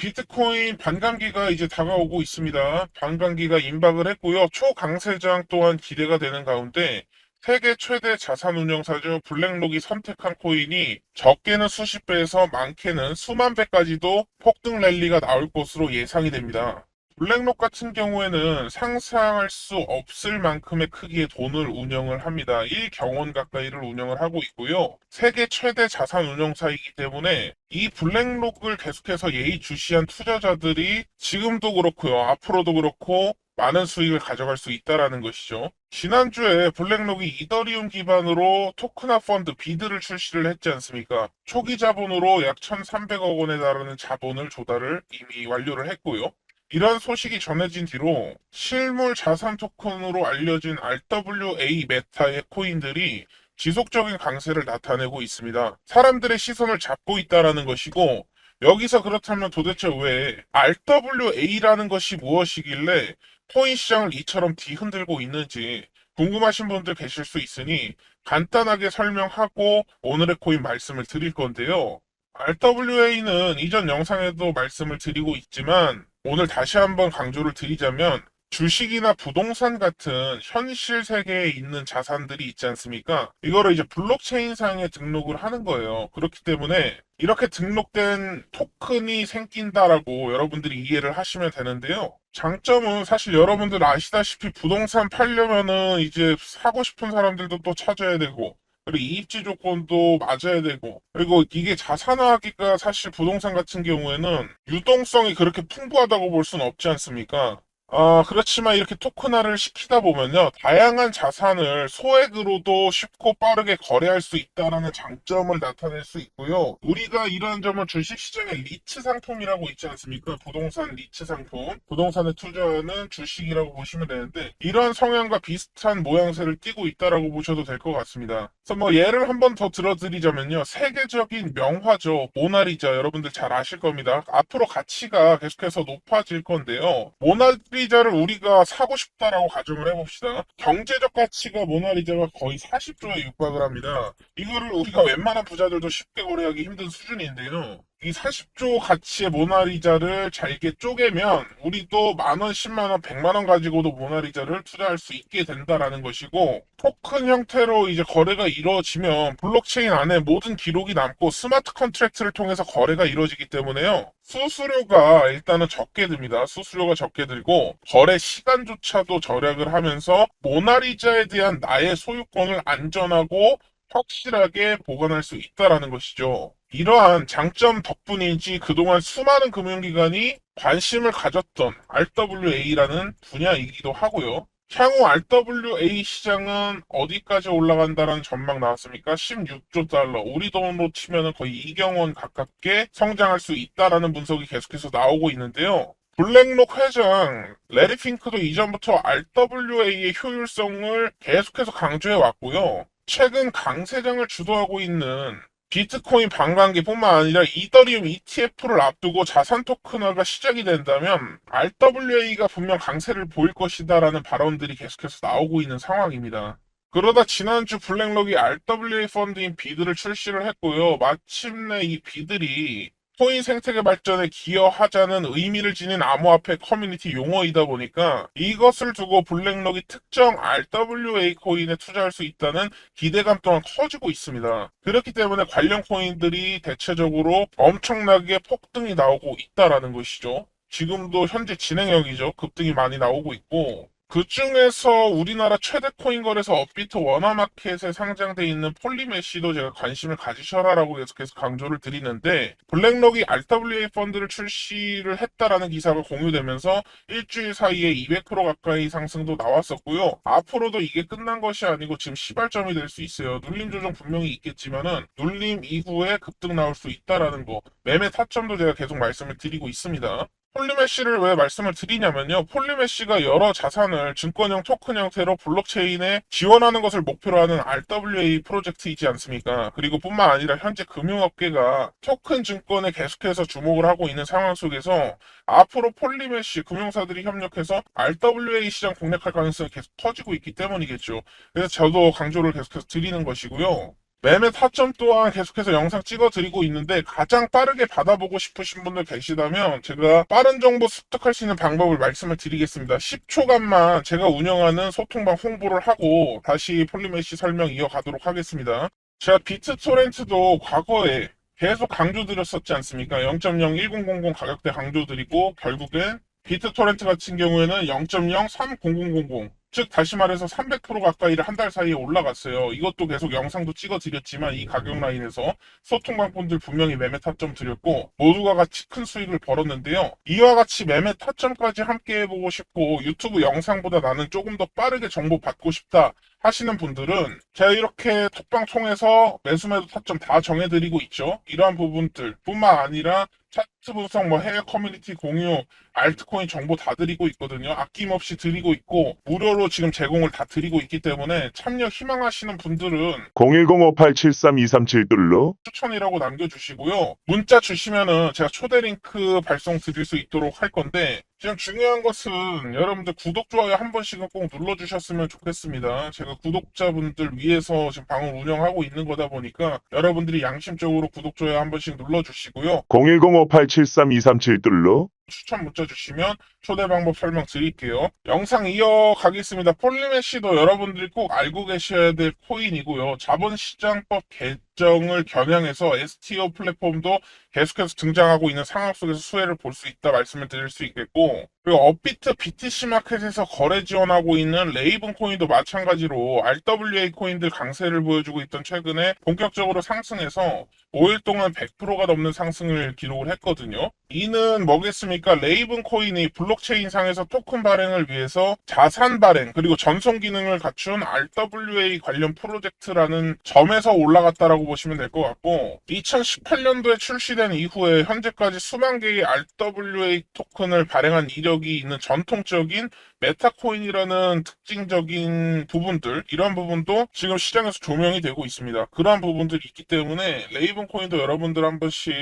비트코인 반감기가 이제 다가오고 있습니다. 반감기가 임박을 했고요. 초강세장 또한 기대가 되는 가운데 세계 최대 자산 운용사죠. 블랙록이 선택한 코인이 적게는 수십 배에서 많게는 수만 배까지도 폭등 랠리가 나올 것으로 예상이 됩니다. 블랙록 같은 경우에는 상상할 수 없을 만큼의 크기의 돈을 운영을 합니다. 1경원 가까이를 운영을 하고 있고요. 세계 최대 자산 운용사이기 때문에 이 블랙록을 계속해서 예의주시한 투자자들이 지금도 그렇고요. 앞으로도 그렇고 많은 수익을 가져갈 수 있다라는 것이죠. 지난주에 블랙록이 이더리움 기반으로 토크나 펀드 비드를 출시를 했지 않습니까? 초기 자본으로 약 1,300억 원에 달하는 자본을 조달을 이미 완료를 했고요. 이런 소식이 전해진 뒤로 실물 자산 토큰으로 알려진 RWA 메타의 코인들이 지속적인 강세를 나타내고 있습니다. 사람들의 시선을 잡고 있다라는 것이고 여기서 그렇다면 도대체 왜 RWA라는 것이 무엇이길래 코인 시장을 이처럼 뒤흔들고 있는지 궁금하신 분들 계실 수 있으니 간단하게 설명하고 오늘의 코인 말씀을 드릴 건데요. RWA는 이전 영상에도 말씀을 드리고 있지만 오늘 다시 한번 강조를 드리자면 주식이나 부동산 같은 현실 세계에 있는 자산들이 있지 않습니까? 이거를 이제 블록체인상에 등록을 하는 거예요. 그렇기 때문에 이렇게 등록된 토큰이 생긴다라고 여러분들이 이해를 하시면 되는데요. 장점은 사실 여러분들 아시다시피 부동산 팔려면은 이제 사고 싶은 사람들도 또 찾아야 되고 그리고 이입지 조건도 맞아야 되고 그리고 이게 자산화하기가 사실 부동산 같은 경우에는 유동성이 그렇게 풍부하다고 볼 수는 없지 않습니까? 아, 그렇지만 이렇게 토큰화를 시키다 보면요. 다양한 자산을 소액으로도 쉽고 빠르게 거래할 수 있다는 장점을 나타낼 수 있고요. 우리가 이런 점을 주식시장의 리츠 상품이라고 있지 않습니까? 부동산 리츠 상품. 부동산에 투자하는 주식이라고 보시면 되는데 이런 성향과 비슷한 모양새를 띠고 있다라고 보셔도 될 것 같습니다. 그래서 뭐 예를 한 번 더 들어드리자면요. 세계적인 명화죠. 모나리자 여러분들 잘 아실 겁니다. 앞으로 가치가 계속해서 높아질 건데요. 모나리 자를 우리가 사고 싶다라고 가정을 해봅시다. 경제적 가치가 모나리자가 거의 40조에 육박을 합니다. 이거를 우리가 웬만한 부자들도 쉽게 거래하기 힘든 수준인데요. 이 40조 가치의 모나리자를 잘게 쪼개면 우리도 만원, 10만원, 100만원 가지고도 모나리자를 투자할 수 있게 된다라는 것이고 토큰 형태로 이제 거래가 이루어지면 블록체인 안에 모든 기록이 남고 스마트 컨트랙트를 통해서 거래가 이루어지기 때문에요. 수수료가 일단은 적게 듭니다. 수수료가 적게 들고 거래 시간조차도 절약을 하면서 모나리자에 대한 나의 소유권을 안전하고 확실하게 보관할 수 있다라는 것이죠. 이러한 장점 덕분인지 그동안 수많은 금융기관이 관심을 가졌던 RWA라는 분야이기도 하고요. 향후 RWA 시장은 어디까지 올라간다라는 전망 나왔습니까? 16조 달러. 우리 돈으로 치면 거의 2경 원 가깝게 성장할 수 있다라는 분석이 계속해서 나오고 있는데요. 블랙록 회장 레리 핑크도 이전부터 RWA의 효율성을 계속해서 강조해 왔고요. 최근 강 세장을 주도하고 있는 비트코인 반감기뿐만 아니라 이더리움 ETF를 앞두고 자산 토큰화가 시작이 된다면 RWA가 분명 강세를 보일 것이다라는 발언들이 계속해서 나오고 있는 상황입니다. 그러다 지난주 블랙록이 RWA 펀드인 비드를 출시를 했고요. 마침내 이 비들이 코인 생태계 발전에 기여하자는 의미를 지닌 암호화폐 커뮤니티 용어이다 보니까 이것을 두고 블랙록이 특정 RWA 코인에 투자할 수 있다는 기대감 또한 커지고 있습니다. 그렇기 때문에 관련 코인들이 대체적으로 엄청나게 폭등이 나오고 있다라는 것이죠. 지금도 현재 진행형이죠. 급등이 많이 나오고 있고 그 중에서 우리나라 최대 코인 거래소 업비트 원화마켓에 상장돼 있는 폴리메시도 제가 관심을 가지셔라라고 계속해서 강조를 드리는데 블랙록이 RWA 펀드를 출시를 했다라는 기사가 공유되면서 일주일 사이에 200% 가까이 상승도 나왔었고요. 앞으로도 이게 끝난 것이 아니고 지금 시발점이 될 수 있어요. 눌림 조정 분명히 있겠지만은 눌림 이후에 급등 나올 수 있다라는 거 매매 타점도 제가 계속 말씀을 드리고 있습니다. 폴리메시를 왜 말씀을 드리냐면요. 폴리메시가 여러 자산을 증권형 토큰 형태로 블록체인에 지원하는 것을 목표로 하는 RWA 프로젝트이지 않습니까? 그리고 뿐만 아니라 현재 금융업계가 토큰 증권에 계속해서 주목을 하고 있는 상황 속에서 앞으로 폴리메시 금융사들이 협력해서 RWA 시장 공략할 가능성이 계속 터지고 있기 때문이겠죠. 그래서 저도 강조를 계속해서 드리는 것이고요. 매매 타점 또한 계속해서 영상 찍어드리고 있는데 가장 빠르게 받아보고 싶으신 분들 계시다면 제가 빠른 정보 습득할 수 있는 방법을 말씀을 드리겠습니다. 10초간만 제가 운영하는 소통방 홍보를 하고 다시 폴리메시 설명 이어가도록 하겠습니다. 제가 비트 토렌트도 과거에 계속 강조드렸었지 않습니까? 0.01000 가격대 강조드리고 결국엔 비트 토렌트 같은 경우에는 0.03000, 즉 다시 말해서 300% 가까이를 한 달 사이에 올라갔어요. 이것도 계속 영상도 찍어드렸지만 이 가격 라인에서 소통방분들 분명히 매매 타점 드렸고 모두가 같이 큰 수익을 벌었는데요. 이와 같이 매매 타점까지 함께 해보고 싶고 유튜브 영상보다 나는 조금 더 빠르게 정보 받고 싶다 하시는 분들은 제가 이렇게 톡방 통해서 매수 매도 타점 다 정해드리고 있죠. 이러한 부분들 뿐만 아니라 차트 분석, 뭐 해외 커뮤니티 공유, 알트코인 정보 다 드리고 있거든요. 아낌없이 드리고 있고 무료로 지금 제공을 다 드리고 있기 때문에 참여 희망하시는 분들은 01058732372 추천이라고 남겨주시고요. 문자 주시면은 제가 초대 링크 발송 드릴 수 있도록 할 건데 지금 중요한 것은 여러분들 구독, 좋아요 한 번씩은 꼭 눌러주셨으면 좋겠습니다. 제가 구독자분들 위해서 지금 방을 운영하고 있는 거다 보니까 여러분들이 양심적으로 구독, 좋아요 한 번씩 눌러주시고요. 01058732372 추천 문자 주시면 초대 방법 설명 드릴게요. 영상 이어가겠습니다. 폴리메시도 여러분들이 꼭 알고 계셔야 될 코인이고요. 자본시장법 개정을 겨냥해서 STO 플랫폼도 계속해서 등장하고 있는 상황 속에서 수혜를 볼 수 있다 말씀을 드릴 수 있겠고 그리고 업비트 BTC 마켓에서 거래 지원하고 있는 레이븐 코인도 마찬가지로 RWA 코인들 강세를 보여주고 있던 최근에 본격적으로 상승해서 5일 동안 100%가 넘는 상승을 기록을 했거든요. 이는 뭐겠습니까? 레이븐 코인이 블록체인 상에서 토큰 발행을 위해서 자산 발행 그리고 전송 기능을 갖춘 RWA 관련 프로젝트라는 점에서 올라갔다라고 보시면 될 것 같고 2018년도에 출시된 이후에 현재까지 수만 개의 RWA 토큰을 발행한 이력 이 있는 전통적인 메타코인이라는 특징적인 부분들 이런 부분도 지금 시장에서 조명이 되고 있습니다. 그러한 부분들이 있기 때문에 레이븐 코인도 여러분들 한 번씩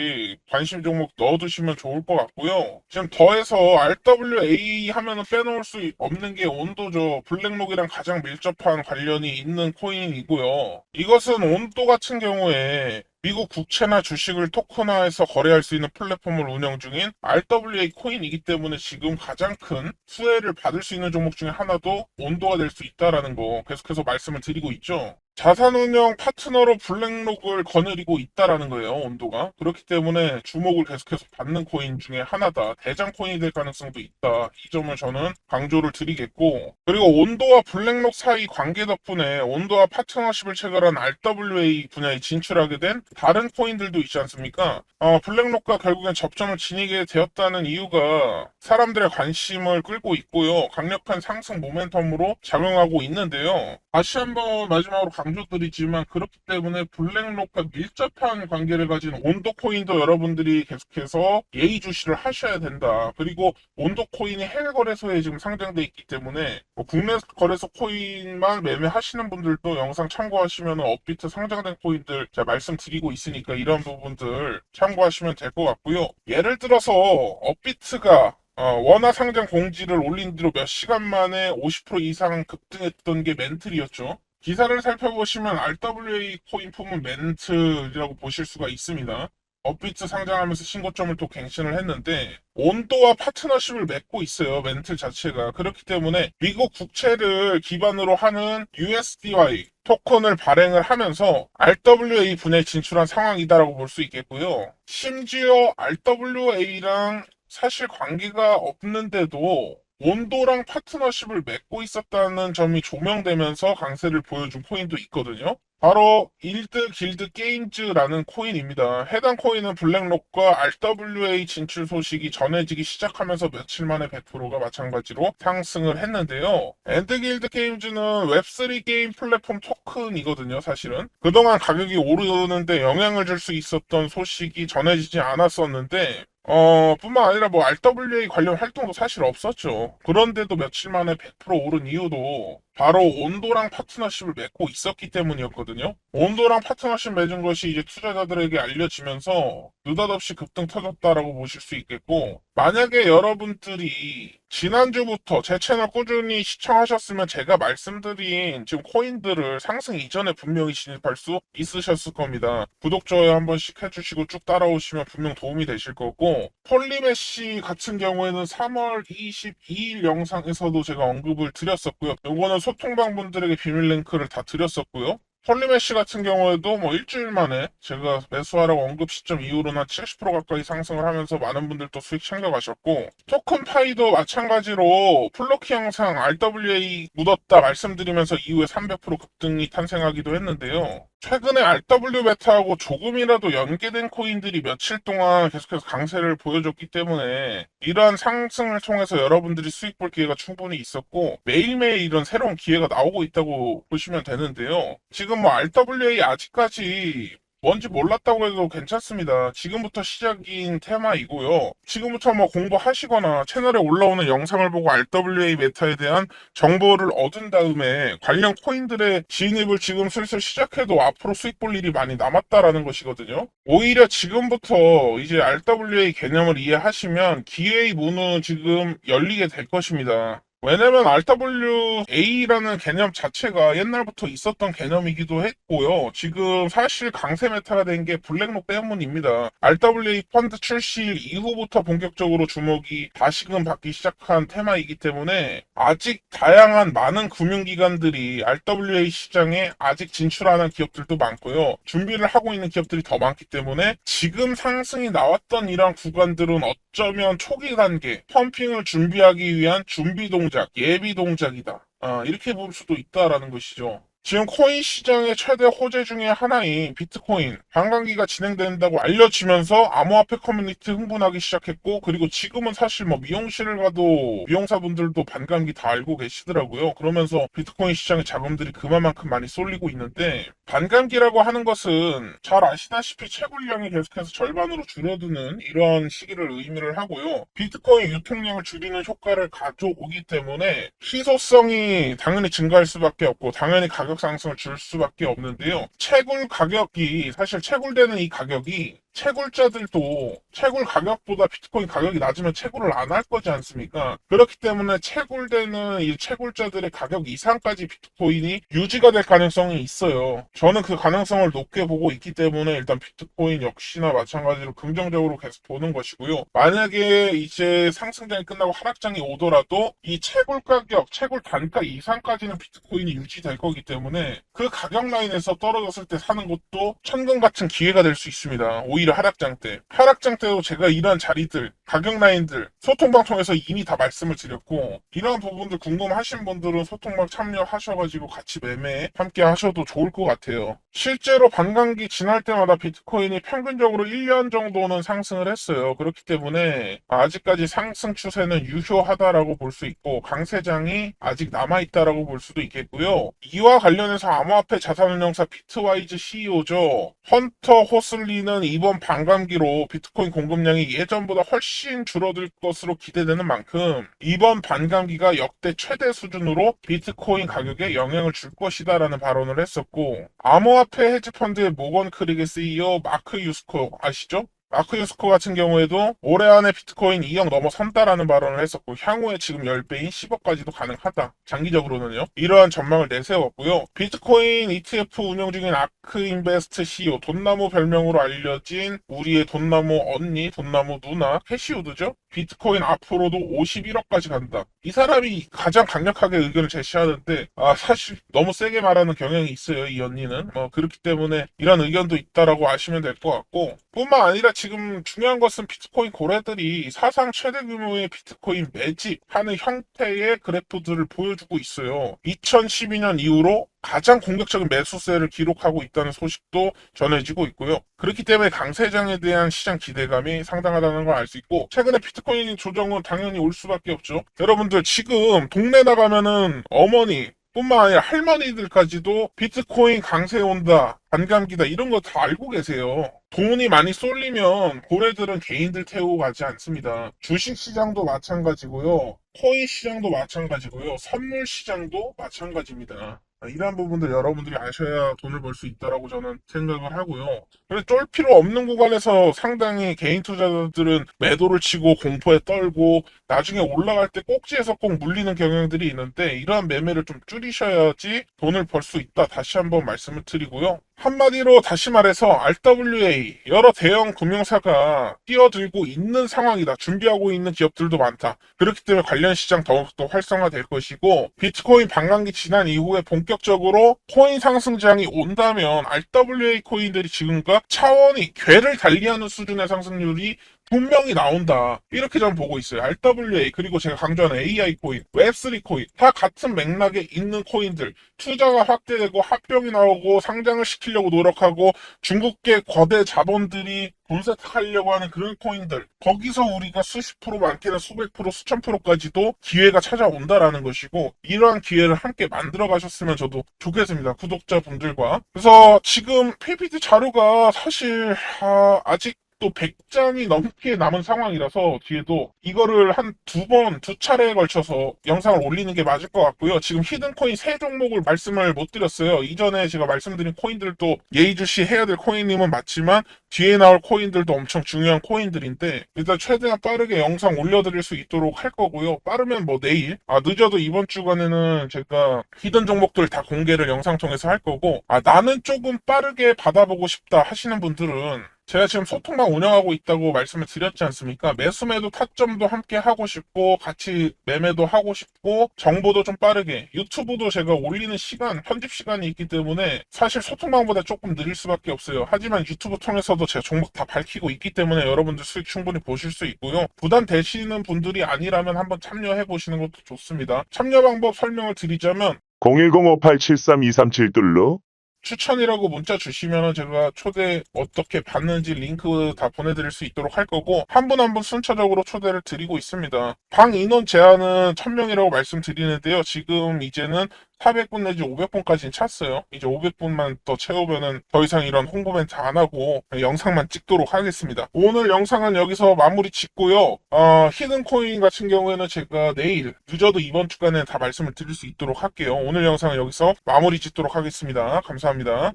관심 종목 넣어두시면 좋을 것 같고요. 지금 더해서 RWA 하면은 빼놓을 수 없는 게 온도죠. 블랙록이랑 가장 밀접한 관련이 있는 코인이고요. 이것은 온도 같은 경우에 미국 국채나 주식을 토큰화해서 거래할 수 있는 플랫폼을 운영 중인 RWA 코인이기 때문에 지금 가장 큰 수혜를 받을 수 있는 종목 중에 하나도 온도가 될 수 있다라는 거 계속해서 말씀을 드리고 있죠. 자산운용 파트너로 블랙록을 거느리고 있다라는 거예요, 온도가. 그렇기 때문에 주목을 계속해서 받는 코인 중에 하나다. 대장 코인이 될 가능성도 있다. 이 점을 저는 강조를 드리겠고, 그리고 온도와 블랙록 사이 관계 덕분에 온도와 파트너십을 체결한 RWA 분야에 진출하게 된 다른 코인들도 있지 않습니까? 어, 블랙록과 결국엔 접점을 지니게 되었다는 이유가 사람들의 관심을 끌고 있고요. 강력한 상승 모멘텀으로 작용하고 있는데요. 다시 한번 마지막으로 강 조드리지만 그렇기 때문에 블랙록과 밀접한 관계를 가진 온도 코인도 여러분들이 계속해서 예의주시를 하셔야 된다. 그리고 온도 코인이 해외 거래소에 지금 상장돼 있기 때문에 뭐 국내 거래소 코인만 매매하시는 분들도 영상 참고하시면 업비트 상장된 코인들 제가 말씀드리고 있으니까 이런 부분들 참고하시면 될 것 같고요. 예를 들어서 업비트가 어, 원화 상장 공지를 올린 뒤로 몇 시간 만에 50% 이상 급등했던 게 멘틀이었죠. 기사를 살펴보시면 RWA 코인 품은 멘틀이라고 보실 수가 있습니다. 업비트 상장하면서 신고점을 또 갱신을 했는데 온도와 파트너십을 맺고 있어요 멘틀 자체가 그렇기 때문에 미국 국채를 기반으로 하는 USDY 토큰을 발행을 하면서 RWA 분야에 진출한 상황이다라고 볼 수 있겠고요 심지어 RWA랑 사실 관계가 없는데도 온도랑 파트너십을 맺고 있었다는 점이 조명되면서 강세를 보여준 코인도 있거든요. 바로 일드 길드 게임즈라는 코인입니다. 해당 코인은 블랙록과 RWA 진출 소식이 전해지기 시작하면서 며칠 만에 100%가 마찬가지로 상승을 했는데요. 엔드 길드 게임즈는 웹3 게임 플랫폼 토큰이거든요, 사실은. 그동안 가격이 오르는데 영향을 줄 수 있었던 소식이 전해지지 않았었는데 어, 뿐만 아니라 뭐 RWA 관련 활동도 사실 없었죠. 그런데도 며칠 만에 100% 오른 이유도 바로 온도랑 파트너십을 맺고 있었기 때문이었거든요. 온도랑 파트너십 맺은 것이 이제 투자자들에게 알려지면서 느닷없이 급등 터졌다라고 보실 수 있겠고, 만약에 여러분들이 지난주부터 제 채널 꾸준히 시청하셨으면 제가 말씀드린 지금 코인들을 상승 이전에 분명히 진입할 수 있으셨을 겁니다. 구독, 좋아요 한 번씩 해주시고 쭉 따라오시면 분명 도움이 되실 거고, 폴리메시 같은 경우에는 3월 22일 영상에서도 제가 언급을 드렸었고요. 요거는 소통방 분들에게 비밀 링크를 다 드렸었고요. 폴리메시 같은 경우에도 뭐 일주일 만에 제가 매수하라고 언급 시점 이후로는 70% 가까이 상승을 하면서 많은 분들 또 수익 챙겨가셨고 토큰 파이도 마찬가지로 플로키 영상 RWA 묻었다 말씀드리면서 이후에 300% 급등이 탄생하기도 했는데요. 최근에 RW 베타하고 조금이라도 연계된 코인들이 며칠 동안 계속해서 강세를 보여줬기 때문에 이러한 상승을 통해서 여러분들이 수익 볼 기회가 충분히 있었고 매일매일 이런 새로운 기회가 나오고 있다고 보시면 되는데요. 지금 뭐 RWA 아직까지 뭔지 몰랐다고 해도 괜찮습니다. 지금부터 시작인 테마이고요. 지금부터 뭐 공부하시거나 채널에 올라오는 영상을 보고 RWA 메타에 대한 정보를 얻은 다음에 관련 코인들의 진입을 지금 슬슬 시작해도 앞으로 수익 볼 일이 많이 남았다라는 것이거든요. 오히려 지금부터 이제 RWA 개념을 이해하시면 기회의 문은 지금 열리게 될 것입니다. 왜냐면 RWA라는 개념 자체가 옛날부터 있었던 개념이기도 했고요. 지금 사실 강세 메타가 된 게 블랙록 때문입니다. RWA 펀드 출시 이후부터 본격적으로 주목이 다시금 받기 시작한 테마이기 때문에 아직 다양한 많은 금융기관들이 RWA 시장에 아직 진출하는 기업들도 많고요. 준비를 하고 있는 기업들이 더 많기 때문에 지금 상승이 나왔던 이런 구간들은 어쩌면 초기 단계 펌핑을 준비하기 위한 준비 동 작, 예비 동작이다. 아, 이렇게 볼 수도 있다라는 것이죠. 지금 코인 시장의 최대 호재 중에 하나인 비트코인 반감기가 진행된다고 알려지면서 암호화폐 커뮤니티 흥분하기 시작했고 그리고 지금은 사실 뭐 미용실을 가도 미용사분들도 반감기 다 알고 계시더라고요. 그러면서 비트코인 시장의 자금들이 그만큼 많이 쏠리고 있는데 반감기라고 하는 것은 잘 아시다시피 채굴량이 계속해서 절반으로 줄어드는 이런 시기를 의미를 하고요. 비트코인 유통량을 줄이는 효과를 가져오기 때문에 희소성이 당연히 증가할 수밖에 없고 당연히 가격 상승을 줄 수밖에 없는데요. 채굴 가격이 사실 채굴되는 이 가격이 채굴자들도 채굴 가격보다 비트코인 가격이 낮으면 채굴을 안 할 거지 않습니까? 그렇기 때문에 채굴되는 이 채굴자들의 가격 이상까지 비트코인이 유지가 될 가능성이 있어요. 저는 그 가능성을 높게 보고 있기 때문에 일단 비트코인 역시나 마찬가지로 긍정적으로 계속 보는 것이고요. 만약에 이제 상승장이 끝나고 하락장이 오더라도 이 채굴 가격, 채굴 단가 이상까지는 비트코인이 유지될 거기 때문에 그 가격 라인에서 떨어졌을 때 사는 것도 천금 같은 기회가 될 수 있습니다. 오히려 하락장 때. 하락장 때도 제가 이런 자리들, 가격 라인들, 소통방 통해서 이미 다 말씀을 드렸고, 이런 부분들 궁금하신 분들은 소통방 참여하셔가지고 같이 매매 함께 하셔도 좋을 것 같아요. 실제로 반감기 지날 때마다 비트코인이 평균적으로 1년 정도는 상승을 했어요. 그렇기 때문에 아직까지 상승 추세는 유효하다라고 볼 수 있고, 강세장이 아직 남아있다라고 볼 수도 있겠고요. 이와 관련해서 암호화폐 자산운용사 비트와이즈 CEO죠. 헌터 호슬리는 이번 반감기로 비트코인 공급량이 예전보다 훨씬 줄어들 것으로 기대되는 만큼 이번 반감기가 역대 최대 수준으로 비트코인 가격에 영향을 줄 것이다라는 발언을 했었고 암호화폐 헤지펀드의 모건 크릭의 CEO 마크 유스코 아시죠? 마크 유스코 같은 경우에도 올해 안에 비트코인 2억 넘어 선다라는 발언을 했었고 향후에 지금 10배인 10억까지도 가능하다. 장기적으로는요. 이러한 전망을 내세웠고요. 비트코인 ETF 운영 중인 아크 인베스트 CEO 돈나무 별명으로 알려진 우리의 돈나무 언니, 돈나무 누나 캐시우드죠. 비트코인 앞으로도 51억까지 간다. 이 사람이 가장 강력하게 의견을 제시하는데 아 사실 너무 세게 말하는 경향이 있어요. 이 언니는 뭐 그렇기 때문에 이런 의견도 있다라고 아시면 될 것 같고 뿐만 아니라 지금 중요한 것은 비트코인 고래들이 사상 최대 규모의 비트코인 매집하는 형태의 그래프들을 보여주고 있어요. 2012년 이후로 가장 공격적인 매수세를 기록하고 있다는 소식도 전해지고 있고요. 그렇기 때문에 강세장에 대한 시장 기대감이 상당하다는 걸 알 수 있고 최근에 비트코인 조정은 당연히 올 수밖에 없죠. 여러분들 지금 동네 나가면은 어머니 뿐만 아니라 할머니들까지도 비트코인 강세 온다, 반감기다 이런 거 다 알고 계세요. 돈이 많이 쏠리면 고래들은 개인들 태우고 가지 않습니다. 주식 시장도 마찬가지고요. 코인 시장도 마찬가지고요. 선물 시장도 마찬가지입니다. 이러한 부분들 여러분들이 아셔야 돈을 벌 수 있다라고 저는 생각을 하고요. 그래서 쫄 필요 없는 구간에서 상당히 개인 투자자들은 매도를 치고 공포에 떨고 나중에 올라갈 때 꼭지에서 꼭 물리는 경향들이 있는데 이러한 매매를 좀 줄이셔야지 돈을 벌 수 있다. 다시 한번 말씀을 드리고요. 한마디로 다시 말해서 RWA 여러 대형 금융사가 뛰어들고 있는 상황이다. 준비하고 있는 기업들도 많다. 그렇기 때문에 관련 시장 더욱더 활성화될 것이고 비트코인 반감기 지난 이후에 본격적으로 코인 상승장이 온다면 RWA 코인들이 지금과 차원이 괴를 달리하는 수준의 상승률이 분명히 나온다. 이렇게 저는 보고 있어요. RWA 그리고 제가 강조하는 AI 코인, 웹3 코인. 다 같은 맥락에 있는 코인들. 투자가 확대되고 합병이 나오고 상장을 시키려고 노력하고 중국계 거대 자본들이 돈 세탁하려고 하는 그런 코인들. 거기서 우리가 수십 프로 많게는 수백 프로 수천 프로까지도 기회가 찾아온다라는 것이고 이러한 기회를 함께 만들어 가셨으면 저도 좋겠습니다. 구독자분들과. 그래서 지금 PPT 자료가 사실 아, 아직 또 100장이 넘게 남은 상황이라서 뒤에도 이거를 한 두 번, 두 차례에 걸쳐서 영상을 올리는 게 맞을 것 같고요. 지금 히든코인 세 종목을 말씀을 못 드렸어요. 이전에 제가 말씀드린 코인들도 예의주시 해야 될 코인님은 맞지만 뒤에 나올 코인들도 엄청 중요한 코인들인데 일단 최대한 빠르게 영상 올려드릴 수 있도록 할 거고요. 빠르면 뭐 내일, 아 늦어도 이번 주간에는 제가 히든 종목들 다 공개를 영상 통해서 할 거고 아 나는 조금 빠르게 받아보고 싶다 하시는 분들은 제가 지금 소통방 운영하고 있다고 말씀을 드렸지 않습니까? 매수매도 타점도 함께 하고 싶고 같이 매매도 하고 싶고 정보도 좀 빠르게 유튜브도 제가 올리는 시간 편집 시간이 있기 때문에 사실 소통방보다 조금 느릴 수밖에 없어요. 하지만 유튜브 통해서도 제가 종목 다 밝히고 있기 때문에 여러분들 수익 충분히 보실 수 있고요. 부담 되시는 분들이 아니라면 한번 참여해 보시는 것도 좋습니다. 참여 방법 설명을 드리자면 010-5873-237뚫루 추천이라고 문자 주시면 제가 초대 어떻게 받는지 링크 다 보내드릴 수 있도록 할 거고 한 분 한 분 순차적으로 초대를 드리고 있습니다. 방 인원 제한은 1000명이라고 말씀드리는데요. 지금 이제는 400분 내지 500분까지는 찼어요. 이제 500분만 더 채우면은 더 이상 이런 홍보 멘트 안 하고 영상만 찍도록 하겠습니다. 오늘 영상은 여기서 마무리 짓고요. 어, 히든 코인 같은 경우에는 제가 내일 늦어도 이번 주간에 다 말씀을 드릴 수 있도록 할게요. 오늘 영상은 여기서 마무리 짓도록 하겠습니다. 감사합니다.